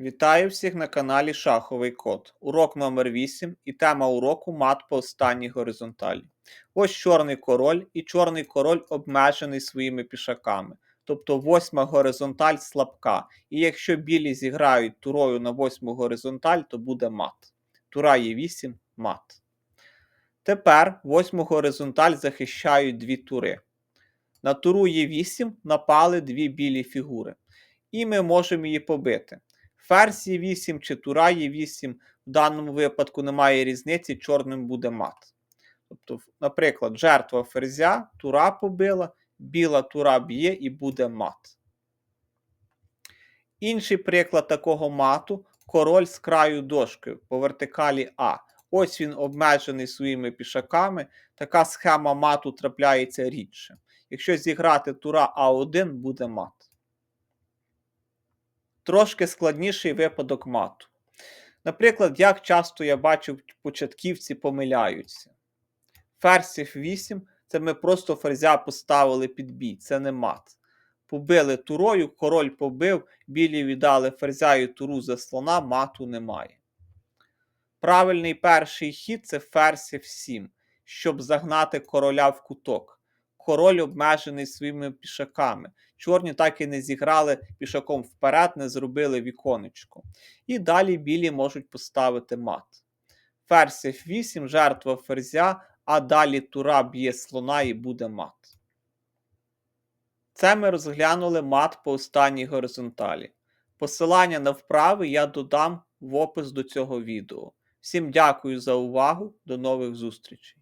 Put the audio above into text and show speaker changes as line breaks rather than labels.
Вітаю всіх на каналі Шаховий Код. Урок номер 8 і тема уроку мат по останній горизонталі. Ось чорний король, і чорний король обмежений своїми пішаками. Тобто восьма горизонталь слабка. І якщо білі зіграють турою на восьму горизонталь, то буде мат. Тура є 8 мат. Тепер восьму горизонталь захищають дві тури. На туру є 8 напали дві білі фігури. І ми можемо її побити. Ферзь 8 чи тура є 8, в даному випадку немає різниці, чорним буде мат. Тобто, наприклад, жертва ферзя, тура побила, біла тура б'є і буде мат. Інший приклад такого мату король з краю дошки по вертикалі А. Ось він обмежений своїми пішаками. Така схема мату трапляється рідше. Якщо зіграти тура А1, буде мат трошки складніший випадок мату. Наприклад, як часто я бачив, початківці помиляються. Ферзь F8 це ми просто ферзя поставили під бій, це не мат. Побили турою, король побив, білі віддали ферзя і туру за слона, мату немає. Правильний перший хід це ферзь F7, щоб загнати короля в куток король обмежений своїми пішаками. Чорні так і не зіграли пішаком вперед, не зробили віконечко. І далі білі можуть поставити мат. Ферзь F8, жертва ферзя, а далі тура б'є слона і буде мат. Це ми розглянули мат по останній горизонталі. Посилання на вправи я додам в опис до цього відео. Всім дякую за увагу, до нових зустрічей!